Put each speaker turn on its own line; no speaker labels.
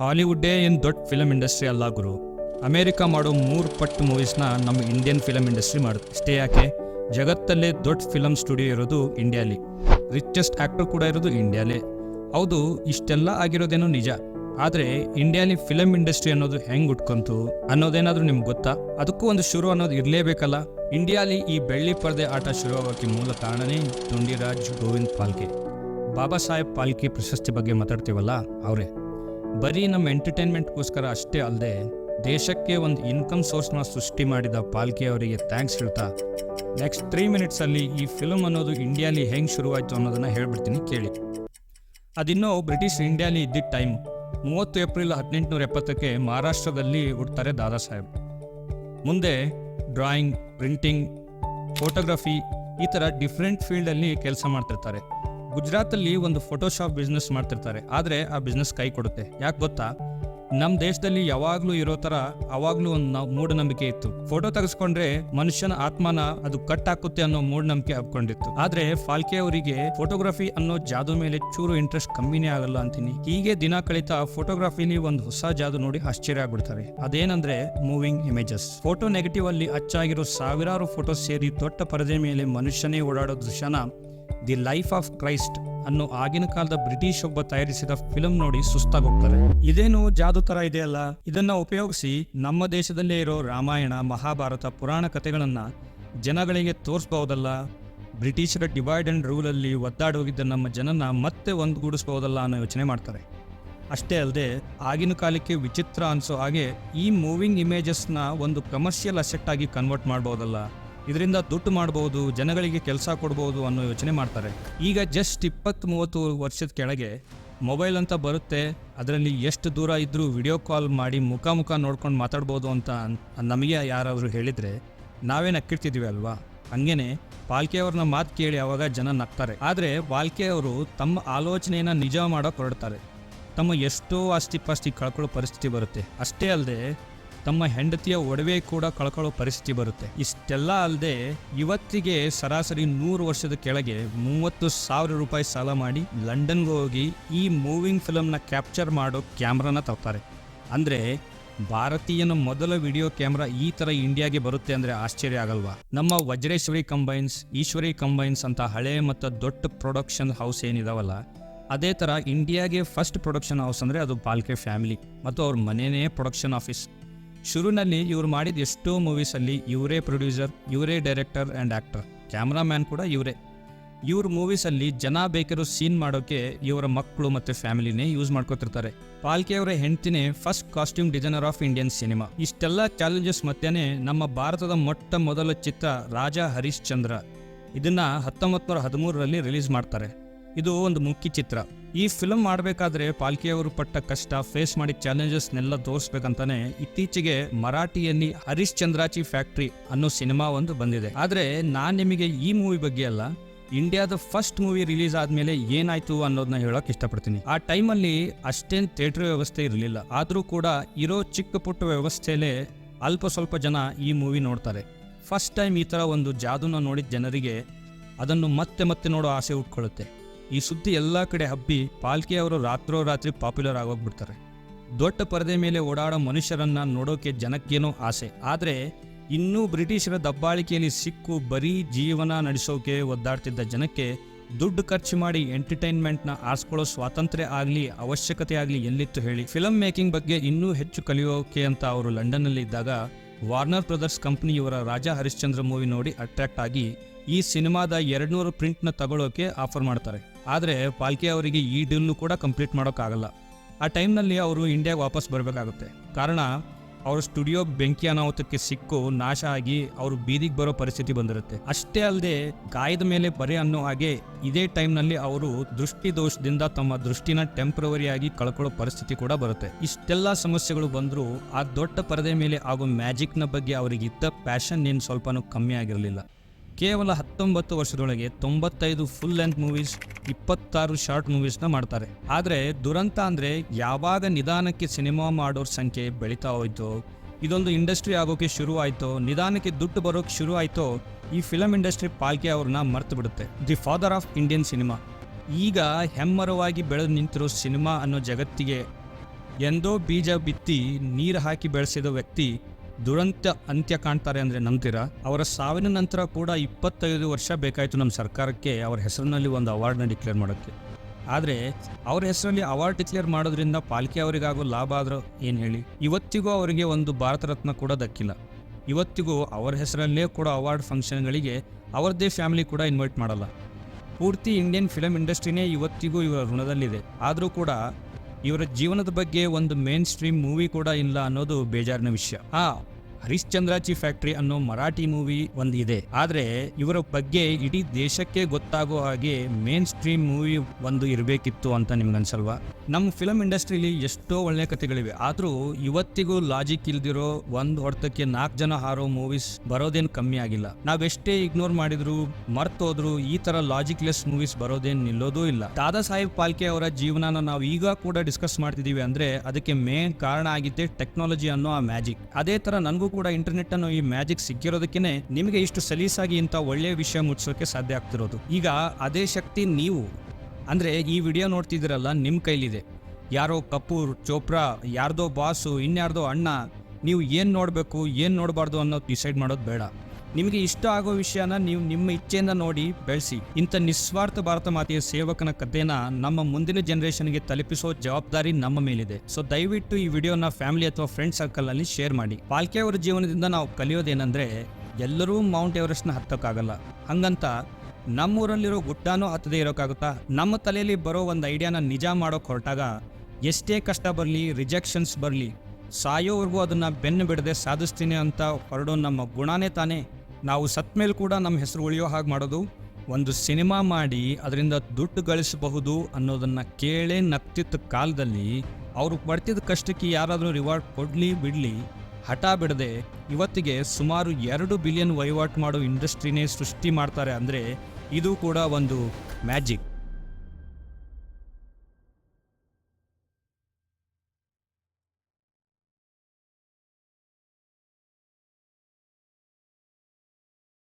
ಹಾಲಿವುಡ್ಡೇ ಏನು ದೊಡ್ಡ film industry ಅಲ್ಲ ಗುರು. ಅಮೇರಿಕಾ ಮಾಡೋ ಮೂರು ಪಟ್ಟು ಮೂವೀಸ್ನ ನಮ್ಮ ಇಂಡಿಯನ್ ಫಿಲಮ್ ಇಂಡಸ್ಟ್ರಿ ಮಾಡುತ್ತೆ. ಇಷ್ಟೇ ಯಾಕೆ? ಜಗತ್ತಲ್ಲೇ ದೊಡ್ಡ ಫಿಲಮ್ ಸ್ಟುಡಿಯೋ ಇರೋದು ಇಂಡಿಯಾಲಿ ರಿಚೆಸ್ಟ್ ಆ್ಯಕ್ಟರ್ ಕೂಡ ಇರೋದು ಇಂಡಿಯಾಲೇ ಹೌದು, ಇಷ್ಟೆಲ್ಲ ಆಗಿರೋದೇನೋ ನಿಜ. ಆದರೆ ಇಂಡಿಯಾಲಿ ಫಿಲಮ್ ಇಂಡಸ್ಟ್ರಿ ಅನ್ನೋದು ಹೆಂಗ್ ಉಟ್ಕೊಂತು ಅನ್ನೋದೇನಾದರೂ ನಿಮ್ಗೆ ಗೊತ್ತಾ? ಅದಕ್ಕೂ ಒಂದು ಶುರು ಅನ್ನೋದು ಇರಲೇಬೇಕಲ್ಲ. ಇಂಡಿಯಾಲಿ ಈ ಬೆಳ್ಳಿ ಪರದೆ ಆಟ ಶುರುವಾಗೋಕ್ಕೆ ಮೂಲ ಕಾರಣನೇ ದುಂಡಿರಾಜ್ ಗೋವಿಂದ್ ಪಾಲ್ಕೆ. ಬಾಬಾ ಸಾಹೇಬ್ ಪಾಲ್ಕೆ ಪ್ರಶಸ್ತಿ ಬಗ್ಗೆ ಮಾತಾಡ್ತೀವಲ್ಲ ಅವರೇ. ಬರೀ ನಮ್ಮ ಎಂಟರ್ಟೈನ್ಮೆಂಟ್ಗೋಸ್ಕರ ಅಷ್ಟೇ ಅಲ್ಲದೆ ದೇಶಕ್ಕೆ ಒಂದು ಇನ್ಕಮ್ ಸೋರ್ಸ್ನ ಸೃಷ್ಟಿ ಮಾಡಿದ ಪಾಲ್ಕಿ ಅವರಿಗೆ ಥ್ಯಾಂಕ್ಸ್ ಹೇಳ್ತಾ ನೆಕ್ಸ್ಟ್ ತ್ರೀ ಮಿನಿಟ್ಸಲ್ಲಿ ಈ ಫಿಲಮ್ ಅನ್ನೋದು ಇಂಡಿಯಾಲಿ ಹೆಂಗೆ ಶುರುವಾಯಿತು ಅನ್ನೋದನ್ನು ಹೇಳ್ಬಿಡ್ತೀನಿ ಕೇಳಿ. ಅದಿನ್ನೂ ಬ್ರಿಟಿಷ್ ಇಂಡಿಯಾಲಿ ಇದ್ದಿದ್ದ ಟೈಮ್ ಮೂವತ್ತು ಏಪ್ರಿಲ್ ಹದಿನೆಂಟುನೂರ ಎಪ್ಪತ್ತಕ್ಕೆ ಮಹಾರಾಷ್ಟ್ರದಲ್ಲಿ ಹುಡ್ತಾರೆ ದಾದಾ ಸಾಹೇಬ್. ಮುಂದೆ ಡ್ರಾಯಿಂಗ್ ಪ್ರಿಂಟಿಂಗ್ ಫೋಟೋಗ್ರಫಿ ಈ ಥರ ಡಿಫ್ರೆಂಟ್ ಫೀಲ್ಡಲ್ಲಿ ಕೆಲಸ ಮಾಡ್ತಿರ್ತಾರೆ. ಗುಜರಾತಲ್ಲಿ ಒಂದು ಫೋಟೋಶಾಪ್ ಬಿಸ್ನೆಸ್ ಮಾಡ್ತಿರ್ತಾರೆ. ಆದರೆ ಆ ಬಿಸ್ನೆಸ್ ಕೈ ಕೊಡುತ್ತೆ. ಯಾಕೆ ಗೊತ್ತಾ? ನಮ್ಮ ದೇಶದಲ್ಲಿ ಯಾವಾಗಲೂ ಇರೋ ಥರ ಅವಾಗಲೂ ಒಂದು ನಾವು ಮೂಢನಂಬಿಕೆ ಇತ್ತು. ಫೋಟೋ ತೆಗೆಸ್ಕೊಂಡ್ರೆ ಮನುಷ್ಯನ ಆತ್ಮನ ಅದು ಕಟ್ ಹಾಕುತ್ತೆ ಅನ್ನೋ ಮೂಢನಂಬಿಕೆ ಹಾಕೊಂಡಿತ್ತು ಆದ್ರೆ ಫಾಲ್ಕೆ ಅವರಿಗೆ ಫೋಟೋಗ್ರಫಿ ಅನ್ನೋ ಜಾದು ಮೇಲೆ ಚೂರು ಇಂಟ್ರೆಸ್ಟ್ ಕಮ್ಮಿನೇ ಆಗಲ್ಲ ಅಂತೀನಿ. ಹೀಗೆ ದಿನ ಕಳೀತಾ ಫೋಟೋಗ್ರಫಿಲಿ ಒಂದು ಹೊಸ ಜಾದು ನೋಡಿ ಆಶ್ಚರ್ಯ ಆಗ್ಬಿಡ್ತಾರೆ. ಅದೇನಂದ್ರೆ ಮೂವಿಂಗ್ ಇಮೇಜಸ್ ಫೋಟೋ ನೆಗೆಟಿವ್ ಅಲ್ಲಿ ಅಚ್ಚಾಗಿರೋ ಸಾವಿರಾರು ಫೋಟೋ ಸೇರಿ ದೊಡ್ಡ ಪರದೆ ಮೇಲೆ ಮನುಷ್ಯನೇ ಓಡಾಡೋ ದೃಶ್ಯನ ದಿ ಲೈಫ್ ಆಫ್ ಕ್ರೈಸ್ಟ್ ಅನ್ನೋ ಆಗಿನ ಕಾಲದ ಬ್ರಿಟಿಷ್ ಒಬ್ಬ ತಯಾರಿಸಿದ ಫಿಲಂ ನೋಡಿ ಸುಸ್ತಾಗೋಗ್ತಾರೆ. ಇದೇನು ಜಾದು ತರ ಇದೆಯಲ್ಲ? ಇದನ್ನ ಉಪಯೋಗಿಸಿ ನಮ್ಮ ದೇಶದಲ್ಲೇ ಇರೋ ರಾಮಾಯಣ, ಮಹಾಭಾರತ, ಪುರಾಣ ಕಥೆಗಳನ್ನ ಜನಗಳಿಗೆ ತೋರಿಸಬಹುದಲ್ಲ? ಬ್ರಿಟಿಷರ ಡಿವೈಡ್ ಅಂಡ್ ರೂಲಲ್ಲಿ ಒದ್ದಾಡೋಗಿದ್ದ ನಮ್ಮ ಜನನ ಮತ್ತೆ ಒಂದುಗೂಡಿಸ್ಬೋದಲ್ಲ ಅನ್ನೋ ಯೋಚನೆ ಮಾಡ್ತಾರೆ. ಅಷ್ಟೇ ಅಲ್ಲದೆ ಆಗಿನ ಕಾಲಕ್ಕೆ ವಿಚಿತ್ರ ಅನಿಸೋ ಹಾಗೆ ಈ ಮೂವಿಂಗ್ ಇಮೇಜಸ್ನ ಒಂದು ಕಮರ್ಷಿಯಲ್ ಅಸೆಟ್ ಆಗಿ ಕನ್ವರ್ಟ್ ಮಾಡ್ಬೋದಲ್ಲ ಇದರಿಂದ ದುಡ್ಡು ಮಾಡ್ಬೋದು, ಜನಗಳಿಗೆ ಕೆಲಸ ಕೊಡ್ಬೋದು ಅನ್ನೋ ಯೋಚನೆ ಮಾಡ್ತಾರೆ. ಈಗ ಜಸ್ಟ್ ಇಪ್ಪತ್ತ್ ಮೂವತ್ತು ವರ್ಷದ ಕೆಳಗೆ ಮೊಬೈಲ್ ಅಂತ ಬರುತ್ತೆ, ಅದರಲ್ಲಿ ಎಷ್ಟು ದೂರ ಇದ್ದರೂ ವಿಡಿಯೋ ಕಾಲ್ ಮಾಡಿ ಮುಖ ಮುಖ ನೋಡ್ಕೊಂಡು ಮಾತಾಡ್ಬೋದು ಅಂತ ನಮಗೆ ಯಾರಾದರೂ ಹೇಳಿದರೆ ನಾವೇನು ನಕ್ಕಿರ್ತಿದ್ವಿ ಅಲ್ವಾ? ಹಂಗೇನೆ ಪಾಲ್ಕೆಯವ್ರನ್ನ ಮಾತು ಕೇಳಿ ಅವಾಗ ಜನ ನಗ್ತಾರೆ. ಆದರೆ ಪಾಲ್ಕೆ ಅವರು ತಮ್ಮ ಆಲೋಚನೆಯನ್ನು ನಿಜ ಮಾಡೋಕೆ ಹೊರಡ್ತಾರೆ. ತಮ್ಮ ಎಷ್ಟೋ ಆಸ್ತಿ ಪಾಸ್ತಿ ಕಳ್ಕೊಳ್ಳೋ ಪರಿಸ್ಥಿತಿ ಬರುತ್ತೆ. ಅಷ್ಟೇ ಅಲ್ಲದೆ ತಮ್ಮ ಹೆಂಡತಿಯ ಒಡವೆ ಕೂಡ ಕಳ್ಕೊಳ್ಳೋ ಪರಿಸ್ಥಿತಿ ಬರುತ್ತೆ. ಇಷ್ಟೆಲ್ಲ ಅಲ್ಲದೆ ಇವತ್ತಿಗೆ ಸರಾಸರಿ ನೂರು ವರ್ಷದ ಕೆಳಗೆ ಮೂವತ್ತು ಸಾವಿರ ರೂಪಾಯಿ ಸಾಲ ಮಾಡಿ ಲಂಡನ್ಗೆ ಹೋಗಿ ಈ ಮೂವಿಂಗ್ ಫಿಲಮ್ನ ಕ್ಯಾಪ್ಚರ್ ಮಾಡೋ ಕ್ಯಾಮ್ರಾನ ತರ್ತಾರೆ. ಅಂದರೆ ಭಾರತೀಯನ ಮೊದಲ ವಿಡಿಯೋ ಕ್ಯಾಮ್ರಾ ಈ ಥರ ಇಂಡಿಯಾಗೆ ಬರುತ್ತೆ ಅಂದರೆ ಆಶ್ಚರ್ಯ ಆಗಲ್ವಾ? ನಮ್ಮ ವಜ್ರೇಶ್ವರಿ ಕಂಬೈನ್ಸ್, ಈಶ್ವರಿ ಕಂಬೈನ್ಸ್ ಅಂತ ಹಳೆ ಮತ್ತು ದೊಡ್ಡ ಪ್ರೊಡಕ್ಷನ್ ಹೌಸ್ ಏನಿದಾವಲ್ಲ, ಅದೇ ಥರ ಇಂಡಿಯಾಗೆ ಫಸ್ಟ್ ಪ್ರೊಡಕ್ಷನ್ ಹೌಸ್ ಅಂದರೆ ಅದು ಪಾಲ್ಕೆ ಫ್ಯಾಮಿಲಿ. ಮತ್ತು ಅವ್ರ ಮನೆಯೇ ಪ್ರೊಡಕ್ಷನ್ ಆಫೀಸ್. ಶುರುವಿನಲ್ಲಿ ಇವ್ರು ಮಾಡಿದ ಎಷ್ಟೋ ಮೂವೀಸಲ್ಲಿ ಇವರೇ ಪ್ರೊಡ್ಯೂಸರ್ ಇವರೇ ಡೈರೆಕ್ಟರ್ ಆ್ಯಂಡ್ ಆ್ಯಕ್ಟರ್ ಕ್ಯಾಮ್ರಾಮ್ಯಾನ್ ಕೂಡ ಇವರೇ. ಇವ್ರ ಮೂವೀಸಲ್ಲಿ ಜನ ಬೇಕಿರೋ ಸೀನ್ ಮಾಡೋಕ್ಕೆ ಇವರ ಮಕ್ಕಳು ಮತ್ತು ಫ್ಯಾಮಿಲಿನೇ ಯೂಸ್ ಮಾಡ್ಕೋತಿರ್ತಾರೆ. ಪಾಲ್ಕೆ ಅವರ ಹೆಂಡ್ತಿನೇ first costume designer of Indian cinema ಇಷ್ಟೆಲ್ಲ ಚಾಲೆಂಜಸ್ ಮಧ್ಯೆನೇ ನಮ್ಮ ಭಾರತದ ಮೊಟ್ಟ ಮೊದಲ ಚಿತ್ರ ರಾಜಾ ಹರಿಶ್ಚಂದ್ರ. ಇದನ್ನ ಹತ್ತೊಂಬತ್ತು ನೂರ ಹದಿಮೂರರಲ್ಲಿ ರಿಲೀಸ್ ಮಾಡ್ತಾರೆ. ಇದು ಒಂದು ಮುಖ್ಯ ಚಿತ್ರ. ಈ ಫಿಲ್ಮ್ ಮಾಡಬೇಕಾದ್ರೆ ಪಾಲ್ಕಿಯವರು ಪಟ್ಟ ಕಷ್ಟ ಫೇಸ್ ಮಾಡಿದ ಚಾಲೆಂಜಸ್ನೆಲ್ಲ ತೋರಿಸ್ಬೇಕಂತಾನೆ ಇತ್ತೀಚೆಗೆ ಮರಾಠಿಯಲ್ಲಿ ಹರಿಶ್ಚಂದ್ರಾಚಿ ಫ್ಯಾಕ್ಟ್ರಿ ಅನ್ನೋ ಸಿನಿಮಾ ಒಂದು ಬಂದಿದೆ. ಆದ್ರೆ ನಾನು ನಿಮಗೆ ಈ ಮೂವಿ ಬಗ್ಗೆ ಅಲ್ಲ ಇಂಡಿಯಾದ ಫಸ್ಟ್ ಮೂವಿ ರಿಲೀಸ್ ಆದ್ಮೇಲೆ ಏನಾಯ್ತು ಅನ್ನೋದನ್ನ ಹೇಳಕ್ ಇಷ್ಟಪಡ್ತೀನಿ. ಆ ಟೈಮಲ್ಲಿ ಅಷ್ಟೇನ್ ಥಿಯೇಟರ್ ವ್ಯವಸ್ಥೆ ಇರಲಿಲ್ಲ. ಆದ್ರೂ ಕೂಡ ಇರೋ ಚಿಕ್ಕ ಪುಟ್ಟ ವ್ಯವಸ್ಥೆಯಲ್ಲೇ ಅಲ್ಪ ಸ್ವಲ್ಪ ಜನ ಈ ಮೂವಿ ನೋಡ್ತಾರೆ. ಫಸ್ಟ್ ಟೈಮ್ ಈ ಥರ ಒಂದು ಜಾದೂನ ನೋಡಿದ ಜನರಿಗೆ ಅದನ್ನು ಮತ್ತೆ ಮತ್ತೆ ನೋಡೋ ಆಸೆ ಉಟ್ಕೊಳ್ಳುತ್ತೆ. ಈ ಸುದ್ದಿ ಎಲ್ಲ ಕಡೆ ಹಬ್ಬಿ ಪಾಲ್ಕಿ ಅವರು ರಾತ್ರೋರಾತ್ರಿ ಪಾಪ್ಯುಲರ್ ಆಗೋಗ್ಬಿಡ್ತಾರೆ. ದೊಡ್ಡ ಪರದೆ ಮೇಲೆ ಓಡಾಡೋ ಮನುಷ್ಯರನ್ನ ನೋಡೋಕೆ ಜನಕ್ಕೇನೋ ಆಸೆ. ಆದರೆ ಇನ್ನೂ ಬ್ರಿಟಿಷರ ದಬ್ಬಾಳಿಕೆಯಲ್ಲಿ ಸಿಕ್ಕು ಬರೀ ಜೀವನ ನಡೆಸೋಕೆ ಒದ್ದಾಡ್ತಿದ್ದ ಜನಕ್ಕೆ ದುಡ್ಡು ಖರ್ಚು ಮಾಡಿ ಎಂಟರ್ಟೈನ್ಮೆಂಟ್ನ ಆರಿಸ್ಕೊಳ್ಳೋ ಸ್ವಾತಂತ್ರ್ಯ ಆಗಲಿ, ಅವಶ್ಯಕತೆ ಆಗಲಿ ಎಲ್ಲಿತ್ತು ಹೇಳಿ. ಫಿಲಮ್ ಮೇಕಿಂಗ್ ಬಗ್ಗೆ ಇನ್ನೂ ಹೆಚ್ಚು ಕಲಿಯೋಕೆ ಅಂತ ಅವರು ಲಂಡನ್ನಲ್ಲಿ ಇದ್ದಾಗ ವಾರ್ನರ್ ಬ್ರದರ್ಸ್ ಕಂಪನಿ ಇವರ ರಾಜಾ ಹರಿಶ್ಚಂದ್ರ ಮೂವಿ ನೋಡಿ ಅಟ್ರಾಕ್ಟ್ ಆಗಿ ಈ ಸಿನಿಮಾದ ಎರಡ್ನೂರು ಪ್ರಿಂಟ್ನ ತಗೊಳ್ಳೋಕೆ ಆಫರ್ ಮಾಡ್ತಾರೆ. ಆದರೆ ಪಾಲ್ಕಿ ಅವರಿಗೆ ಈ ಡೀಲ್ನು ಕೂಡ ಕಂಪ್ಲೀಟ್ ಮಾಡೋಕ್ಕಾಗಲ್ಲ. ಆ ಟೈಮ್ನಲ್ಲಿ ಅವರು ಇಂಡಿಯಾಗೆ ವಾಪಸ್ ಬರಬೇಕಾಗುತ್ತೆ. ಕಾರಣ, ಅವರ ಸ್ಟುಡಿಯೋ ಬೆಂಕಿ ಅನಾಹುತಕ್ಕೆ ಸಿಕ್ಕು, ನಾಶ ಆಗಿ ಅವರು ಬೀದಿಗೆ ಬರೋ ಪರಿಸ್ಥಿತಿ ಬಂದಿರುತ್ತೆ. ಅಷ್ಟೇ ಅಲ್ಲದೆ ಗಾಯದ ಮೇಲೆ ಬರೆ ಅನ್ನೋ ಹಾಗೆ ಇದೇ ಟೈಮ್ನಲ್ಲಿ ಅವರು ದೃಷ್ಟಿ ದೋಷದಿಂದ ತಮ್ಮ ದೃಷ್ಟಿನ ಟೆಂಪ್ರವರಿಯಾಗಿ ಕಳ್ಕೊಳ್ಳೋ ಪರಿಸ್ಥಿತಿ ಕೂಡ ಬರುತ್ತೆ. ಇಷ್ಟೆಲ್ಲ ಸಮಸ್ಯೆಗಳು ಬಂದರೂ ಆ ದೊಡ್ಡ ಪರದೆ ಮೇಲೆ ಆಗೋ ಮ್ಯಾಜಿಕ್ನ ಬಗ್ಗೆ ಅವರಿಗಿದ್ದ ಪ್ಯಾಷನ್ ಏನು ಸ್ವಲ್ಪನೂ ಕಮ್ಮಿ ಆಗಿರಲಿಲ್ಲ. ಕೇವಲ ಹತ್ತೊಂಬತ್ತು ವರ್ಷದೊಳಗೆ ತೊಂಬತ್ತೈದು ಫುಲ್ ಲೆಂತ್ ಮೂವೀಸ್ ಇಪ್ಪತ್ತಾರು ಶಾರ್ಟ್ ಮೂವೀಸ್ನ ಮಾಡ್ತಾರೆ. ಆದರೆ ದುರಂತ ಅಂದರೆ ಯಾವಾಗ ನಿಧಾನಕ್ಕೆ ಸಿನಿಮಾ ಮಾಡೋರ ಸಂಖ್ಯೆ ಬೆಳೀತಾ ಹೋಯ್ತು, ಇದೊಂದು ಇಂಡಸ್ಟ್ರಿ ಆಗೋಕೆ ಶುರು ಆಯಿತೋ ನಿಧಾನಕ್ಕೆ ದುಡ್ಡು ಬರೋಕೆ ಶುರು ಆಯಿತೋ ಈ ಫಿಲಮ್ ಇಂಡಸ್ಟ್ರಿ ಪಾಲ್ಕೆ ಅವ್ರನ್ನ ಮರ್ತು ಬಿಡುತ್ತೆ. The father of Indian cinema ಈಗ ಹೆಮ್ಮರವಾಗಿ ಬೆಳೆದು ನಿಂತಿರೋ ಸಿನಿಮಾ ಅನ್ನೋ ಜಗತ್ತಿಗೆ, ಎಂದೋ ಬೀಜ ಬಿತ್ತಿ ನೀರು ಹಾಕಿ ಬೆಳೆಸಿದ ವ್ಯಕ್ತಿ ದುರಂತ ಅಂತ್ಯ ಕಾಣ್ತಾರೆ ಅಂದರೆ ನಂಬ್ತೀರಾ? ಅವರ ಸಾವಿನ ನಂತರ ಕೂಡ ಇಪ್ಪತ್ತೈದು ವರ್ಷ ಬೇಕಾಯಿತು ನಮ್ಮ ಸರ್ಕಾರಕ್ಕೆ, ಅವರ ಹೆಸರಿನಲ್ಲಿ ಒಂದು ಅವಾರ್ಡ್ನ ಡಿಕ್ಲೇರ್ ಮಾಡೋಕ್ಕೆ. ಆದರೆ ಅವ್ರ ಹೆಸರಲ್ಲಿ ಅವಾರ್ಡ್ ಡಿಕ್ಲೇರ್ ಮಾಡೋದ್ರಿಂದ ಪಾಲಿಕೆ ಅವರಿಗಾಗೋ ಲಾಭ ಆದರೂ ಏನು ಹೇಳಿ? ಇವತ್ತಿಗೂ ಅವರಿಗೆ ಒಂದು ಭಾರತ ರತ್ನ ಕೂಡ ದಕ್ಕಿಲ್ಲ. ಇವತ್ತಿಗೂ ಅವರ ಹೆಸರಲ್ಲೇ ಕೂಡ ಅವಾರ್ಡ್ ಫಂಕ್ಷನ್ಗಳಿಗೆ ಅವರದ್ದೇ ಫ್ಯಾಮಿಲಿ ಕೂಡ ಇನ್ವೈಟ್ ಮಾಡಲ್ಲ. ಪೂರ್ತಿ ಇಂಡಿಯನ್ ಫಿಲಮ್ ಇಂಡಸ್ಟ್ರಿನೇ ಇವತ್ತಿಗೂ ಇವರ ಋಣದಲ್ಲಿದೆ. ಆದರೂ ಕೂಡ ಇವರ ಜೀವನದ ಬಗ್ಗೆ ಒಂದು ಮೇನ್ ಸ್ಟ್ರೀಮ್ ಮೂವಿ ಕೂಡ ಇಲ್ಲ ಅನ್ನೋದು ಬೇಜಾರಿನ ವಿಷಯ. ಆ ಹರಿಶ್ಚಂದ್ರಾಚಿ ಫ್ಯಾಕ್ಟ್ರಿ ಅನ್ನೋ ಮರಾಠಿ ಮೂವಿ ಒಂದು ಇದೆ ಆದರೆ ಇವರ ಬಗ್ಗೆ ಇಡೀ ದೇಶಕ್ಕೆ ಗೊತ್ತಾಗೋ ಹಾಗೆ ಮೇನ್ ಸ್ಟ್ರೀಮ್ ಮೂವಿ ಒಂದು ಇರಬೇಕಿತ್ತು ಅಂತ ನಿಮ್ಗನ್ಸಲ್ವಾ? ನಮ್ಮ ಫಿಲಂ ಇಂಡಸ್ಟ್ರಿಲಿ ಎಷ್ಟೋ ಒಳ್ಳೆ ಕಥೆಗಳಿವೆ. ಆದರೂ ಇವತ್ತಿಗೂ ಲಾಜಿಕ್ ಇಲ್ದಿರೋ ಒಂದು ಹೊಡೆತಕ್ಕೆ ನಾಲ್ಕು ಜನ ಹಾರೋ ಮೂವೀಸ್ ಬರೋದೇನು ಕಮ್ಮಿ ಆಗಿಲ್ಲ. ನಾವೆಷ್ಟೇ ಇಗ್ನೋರ್ ಮಾಡಿದ್ರು ಮರ್ತೋದ್ರು ಈ ತರ ಲಾಜಿಕ್ ಲೆಸ್ ಮೂವೀಸ್ ಬರೋದೇನು ನಿಲ್ಲೋದೂ ಇಲ್ಲ. ದಾದಾ ಸಾಹೇಬ್ ಪಾಲ್ಕೆ ಅವರ ಜೀವನನ ನಾವು ಈಗ ಕೂಡ ಡಿಸ್ಕಸ್ ಮಾಡ್ತಿದೀವಿ ಅಂದ್ರೆ ಅದಕ್ಕೆ ಮೇನ್ ಕಾರಣ ಆಗಿದ್ದೆ ಟೆಕ್ನಾಲಜಿ ಅನ್ನೋ ಆ ಮ್ಯಾಜಿಕ್. ಅದೇ ತರ ನನಗೂ ಕೂಡ ಇಂಟರ್ನೆಟ್ ಅನ್ನೋ ಈ ಮ್ಯಾಜಿಕ್ ಸಿಕ್ಕಿರೋದಕ್ಕೆ ನಿಮಗೆ ಇಷ್ಟು ಸಲೀಸಾಗಿ ಇಂಥ ಒಳ್ಳೆಯ ವಿಷಯ ಮುಟ್ಸೋಕೆ ಸಾಧ್ಯ ಆಗ್ತಿರೋದು. ಈಗ ಅದೇ ಶಕ್ತಿ ನೀವು, ಅಂದ್ರೆ ಈ ವಿಡಿಯೋ ನೋಡ್ತಿದ್ದೀರಲ್ಲ ನಿಮ್ಮ ಕೈಲಿದೆ. ಯಾರೋ ಕಪೂರ್, ಚೋಪ್ರಾ, ಯಾರ್ದೋ ಬಾಸು ಇನ್ಯಾರ್ದೋ ಅಣ್ಣ, ನೀವು ಏನು ನೋಡಬೇಕು, ಏನು ನೋಡಬಾರ್ದು ಅನ್ನೋದು ಡಿಸೈಡ್ ಮಾಡೋದು ಬೇಡ. ನಿಮಗೆ ಇಷ್ಟ ಆಗೋ ವಿಷಯನ ನೀವು ನಿಮ್ಮ ಇಚ್ಛೆಯಿಂದ ನೋಡಿ ಬೆಳೆಸಿ. ಇಂಥ ನಿಸ್ವಾರ್ಥ ಭಾರತ ಮಾತೆಯ ಸೇವಕನ ಕಥೆನ ನಮ್ಮ ಮುಂದಿನ ಜನರೇಷನ್ಗೆ ತಲುಪಿಸೋ ಜವಾಬ್ದಾರಿ ನಮ್ಮ ಮೇಲಿದೆ. ಸೊ ದಯವಿಟ್ಟು ಈ ವಿಡಿಯೋನ ಫ್ಯಾಮಿಲಿ ಅಥವಾ ಫ್ರೆಂಡ್ ಸರ್ಕಲ್ ಅಲ್ಲಿ ಶೇರ್ ಮಾಡಿ. ಪಾಲ್ಕೆ ಅವರ ಜೀವನದಿಂದ ನಾವು ಕಲಿಯೋದೇನೆಂದ್ರೆ, ಎಲ್ಲರೂ ಮೌಂಟ್ ಎವರೆಸ್ಟ್ನ ಹತ್ತೋಕ್ಕಾಗಲ್ಲ. ಹಂಗಂತ ನಮ್ಮೂರಲ್ಲಿರೋ ಗುಡ್ಡಾನೂ ಹತ್ತದೇ ಇರೋಕ್ಕಾಗುತ್ತಾ? ನಮ್ಮ ತಲೆಯಲ್ಲಿ ಬರೋ ಒಂದು ಐಡಿಯಾನ ನಿಜ ಮಾಡೋಕೆ ಹೊರಟಾಗ ಎಷ್ಟೇ ಕಷ್ಟ ಬರಲಿ ರಿಜೆಕ್ಷನ್ಸ್ ಬರಲಿ, ಸಾಯೋವರೆಗೂ ಅದನ್ನು ಬೆನ್ನು ಬಿಡದೆ ಸಾಧಿಸ್ತೀನಿ ಅಂತ ಹೊರಡೋ ನಮ್ಮ ಗುಣನೇ ತಾನೇ? ನಾವು ಸತ್ ಮೇಲೆ ಕೂಡ ನಮ್ಮ ಹೆಸರು ಉಳಿಯೋ ಹಾಗೆ ಮಾಡೋದು. ಒಂದು ಸಿನಿಮಾ ಮಾಡಿ ಅದರಿಂದ ದುಡ್ಡು ಗಳಿಸಬಹುದು ಅನ್ನೋದನ್ನು ಕೇಳೇ ನಗ್ತಿದ್ದ ಕಾಲದಲ್ಲಿ ಅವರು ಪಡ್ತಿದ್ದ ಕಷ್ಟಕ್ಕೆ ಯಾರಾದರೂ ರಿವಾರ್ಡ್ ಕೊಡಲಿ ಬಿಡಲಿ, ಹಠ ಬಿಡದೆ ಇವತ್ತಿಗೆ ಸುಮಾರು ಎರಡು ಬಿಲಿಯನ್ ವಹಿವಾಟು ಮಾಡೋ ಇಂಡಸ್ಟ್ರಿನೇ ಸೃಷ್ಟಿ ಮಾಡ್ತಾರೆ ಅಂದರೆ ಇದು ಕೂಡ ಒಂದು ಮ್ಯಾಜಿಕ್